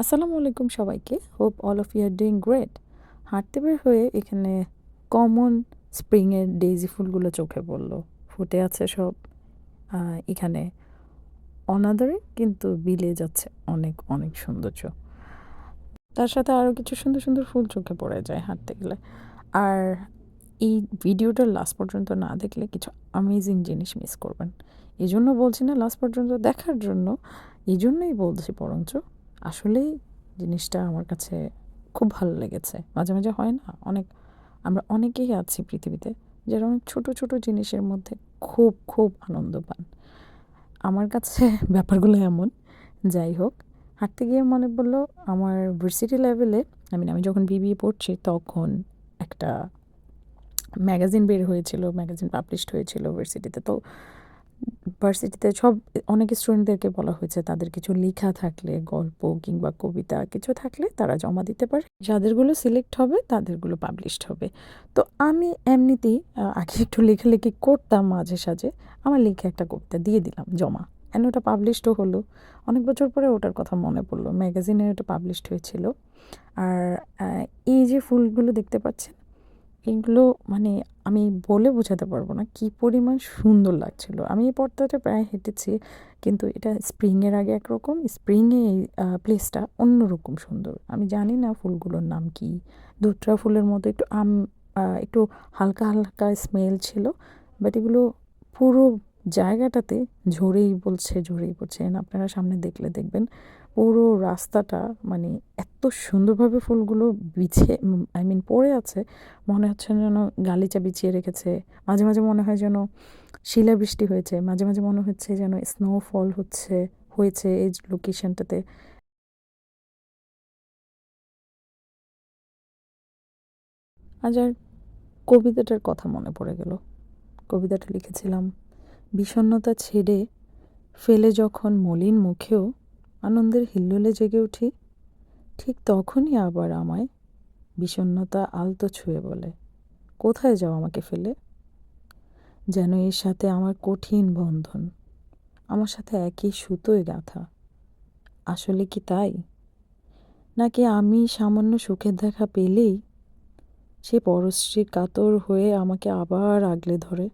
আসসালামু আলাইকুম সবাইকে। Hope all of you are doing great হাঁটতে বের হয়ে এখানে কমন স্প্রিংয়ের ডেইজি ফুলগুলো চোখে পড়ল। ফুটে আছে সব। এখানে অনাদারে কিন্তু বিলে যাচ্ছে অনেক অনেক সৌন্দর্য। তার সাথে আরও কিছু সুন্দর সুন্দর ফুল চোখে পড়ে যায় হাঁটতে গেলে। আর এই ভিডিওটা লাস্ট পর্যন্ত না দেখলে কিছু অ্যামেজিং জিনিস মিস করবেন। এই জন্য বলছি না লাস্ট পর্যন্ত দেখার জন্য এই জন্যই বলছি বরঞ্চ আসলেই জিনিসটা আমার কাছে খুব ভালো লেগেছে। মাঝে মাঝে হয় না? অনেক, আমরা অনেকেই আছি পৃথিবীতে যারা অনেক ছোটো, ছোট জিনিসের মধ্যে খুব খুব আনন্দ পান। আমার কাছে ব্যাপারগুলো এমন, যাই হোক, হাঁটতে গিয়ে মনে পড়ল আমার ভার্সিটি লেভেলে আমি আমি যখন বিবিএ পড়ছি তখন একটা ম্যাগাজিন বের হয়েছিল ম্যাগাজিন পাবলিশড হয়েছিল ভার্সিটিতে তো ভার্সিটিতে সব, অনেক স্টুডেন্টদেরকে বলা হয়েছে তাদের কিছু লেখা থাকলে, গল্প কিংবা কবিতা কিছু থাকলে তারা জমা দিতে পারে। যাদেরগুলো সিলেক্ট হবে, তাদেরগুলো পাবলিশড হবে। তো আমি এমনিতেই আগে একটু লেখালেখি করতাম মাঝে সাঝে, আমার লিখে একটা কবিতা দিয়ে দিলাম, জমা। অ্যান্ড ওটা পাবলিশডও হলো? অনেক বছর পরে ওটার কথা মনে পড়ল। ম্যাগাজিনে ওটা পাবলিশড হয়েছিল। আর এই যে ফুলগুলো দেখতে পাচ্ছেন এগুলো মানে আমি বলে বোঝাতে পারব না কি পরিমাণ সুন্দর লাগছিল। আমি এই পর্দাটা প্রায় হেঁটেছি, কিন্তু এটা স্প্রিংয়ের আগে একরকম, স্প্রিংয়ে এই প্লেসটা অন্যরকম সুন্দর। আমি জানি না ফুলগুলোর নাম কি। দুত্রা ফুলের মতো একটু আম একটু হালকা হালকা স্মেল ছিল বাট এগুলো পুরো জায়গাটাতে ঝরেই বলছে, ঝরেই পড়ছে। আপনারা সামনে দেখলে দেখবেন পুরো রাস্তাটা মানে এত সুন্দরভাবে ফুলগুলো বিছে আই মিন পড়ে আছে। মনে হচ্ছে যেন গালিচা বিছিয়ে রেখেছে। মাঝে মাঝে মনে হয় যেন শিলাবৃষ্টি হয়েছে। মাঝে মাঝে মনে হচ্ছে যেন স্নোফল হচ্ছে, হয়েছে এই লোকেশনটাতে আজ আর কবিতাটার কথা মনে পড়ে গেল। কবিতাটা লিখেছিলাম বিষণ্ণতা ছেড়ে ফেলে যখন মলিন মুখেও আনন্দের হিল্লোলে জেগে উঠি, ঠিক তখনই আবার আমায় বিষণ্নতা আলতো ছুঁয়ে বলে, কোথায় যাও আমাকে ফেলে? যেন এর সাথে আমার কঠিন বন্ধন, আমার সাথে একই সুতোয় গাঁথা। আসলে কি তাই? নাকি আমি সামান্য সুখের দেখা পেলেই সে পরশ্রী কাতর হয়ে আমাকে আবার আগলে ধরে?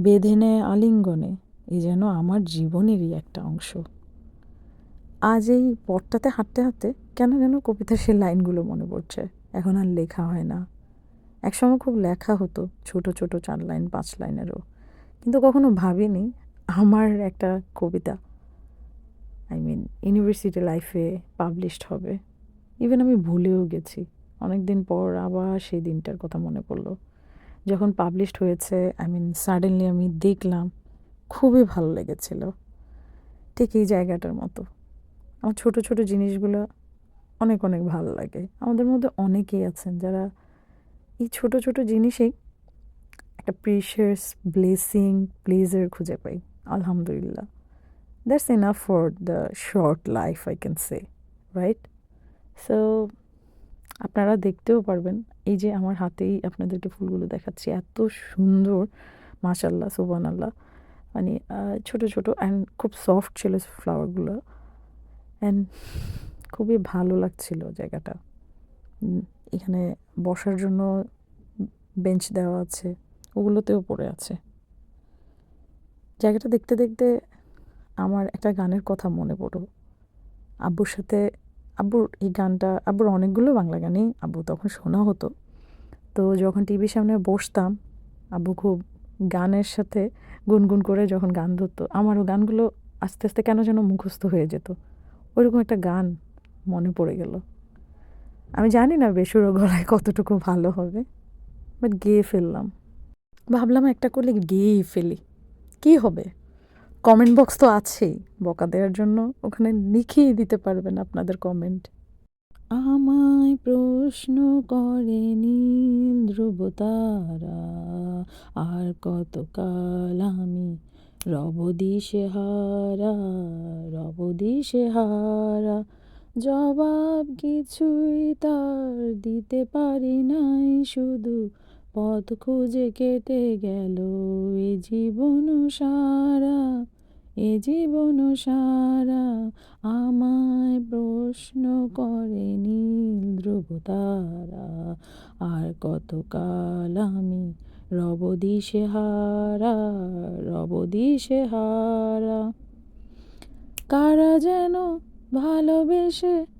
বেঁধে নেয় আলিঙ্গনে, এ যেন আমার জীবনেরই একটা অংশ। আজ এই পথটাতে হাঁটতে হাঁটতে কেন যেন কবিতার সেই লাইনগুলো মনে পড়ছে। এখন আর লেখা হয় না। একসময় খুব লেখা হতো, ছোট ছোট চার লাইন, পাঁচ লাইনেরও। কিন্তু কখনো ভাবিনি আমার একটা কবিতা আই মিন ইউনিভার্সিটি লাইফে পাবলিশড হবে। ইভেন আমি ভুলেও গেছি। অনেক দিন পর আবার সেই দিনটার কথা মনে পড়ল। যখন পাবলিশড হয়েছে আই মিন সাডেনলি আমি দেখলাম, খুবই ভালো লেগেছিল। ঠিক এই জায়গাটার মতো। আমার ছোট ছোট জিনিসগুলো অনেক অনেক ভালো লাগে। আমাদের মধ্যে অনেকেই আছেন যারা এই ছোট ছোট জিনিসেই একটা প্রিশিয়াস ব্লেসিং প্লেজার খুঁজে পাই। আলহামদুলিল্লাহ। That's enough for the short life I can say right so আপনারা দেখতেও পারবেন, এই যে আমার হাতেই আপনাদেরকে ফুলগুলো দেখাচ্ছি, এত সুন্দর মাশাল্লাহ সুবান আল্লাহ মানে ছোট ছোট অ্যান্ড খুব সফট ছিল ফ্লাওয়ারগুলো অ্যান্ড খুবই ভালো লাগছিল জায়গাটা। এখানে বসার জন্য বেঞ্চ দেওয়া আছে, ওগুলোতেও পড়ে আছে। জায়গাটা দেখতে দেখতে আমার একটা গানের কথা মনে পড়ো আব্বুর সাথে আব্বুর এই গানটা, আব্বুর অনেকগুলো বাংলা গানই আব্বু তখন শোনা হতো। তো যখন টিভির সামনে বসতাম, আব্বু খুব গানের সাথে গুনগুন করে যখন গান ধরতো, আমারও গানগুলো আস্তে আস্তে কেন যেন মুখস্থ হয়ে যেত। ওইরকম একটা গান মনে পড়ে গেল। আমি জানি না বেসুরো গলায় কতটুকু ভালো হবে বাট গেয়ে ফেললাম। ভাবলাম একটা করলে গেয়েই ফেলি। কী হবে? কমেন্ট বক্স তো আছেই। বকা দেওয়ার জন্য ওখানে লিখেই দিতে পারবেন আপনাদের কমেন্ট আমায় প্রশ্ন করে নীল ধ্রুব তারা আর কতকাল আমি রব দিশে হারা রব দিশে হারা। জবাব কিছুই তার দিতে পারি নাই, শুধু পথ খুঁজে কেটে গেল এ জীবন সারা, এ জীবন সারা। আমায় প্রশ্ন করে নীল ধ্রুব তারা আর কতকাল আমি রব দিশে হারা, রব হারা। কারা যেন ভালোবেসে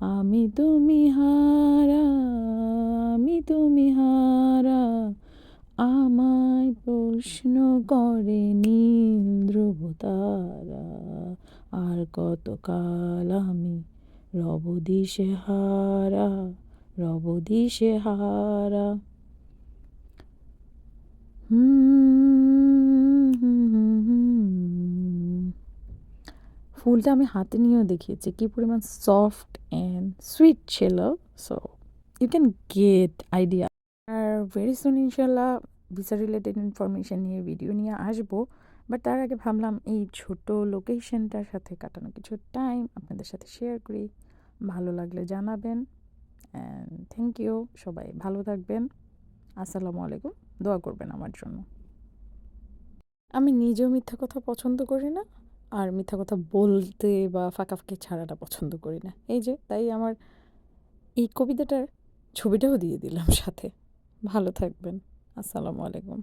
আমি তুমি হারা, আমি তুমি হারা। আমায় প্রশ্ন করে নীল ধ্রুব তারা আর কতকাল আমি রব দিশে হারা, রব দিশে হারা। হুম হুম হুম হুম। ফুলটা আমি হাতে নিয়েও দেখিয়েছি। কি পরিমাণ সফট অ্যান্ড সুইট ছিল। So you can get idea R very soon ইনশাল্লাহ ভিসা রিলেটেড ইনফরমেশান নিয়ে ভিডিও নিয়ে আসব। বাট তার আগে ভাবলাম এই ছোট লোকেশনটার সাথে কাটানো কিছু টাইম আপনাদের সাথে শেয়ার করি। ভালো লাগলে জানাবেন। অ্যান্ড থ্যাংক ইউ সবাই ভালো থাকবেন। আসসালামু আলাইকুম। দোয়া করবেন আমার জন্য। আমি নিজেও মিথ্যা কথা পছন্দ করি না। আর মিথ্যা কথা বলতে বা ফাঁকা ফাঁকি ছাড়াটা পছন্দ করি না। এই যে, তাই আমার এই কবিতাটার ছবিটাও দিয়ে দিলাম সাথে। ভালো থাকবেন। আসসালামু আলাইকুম।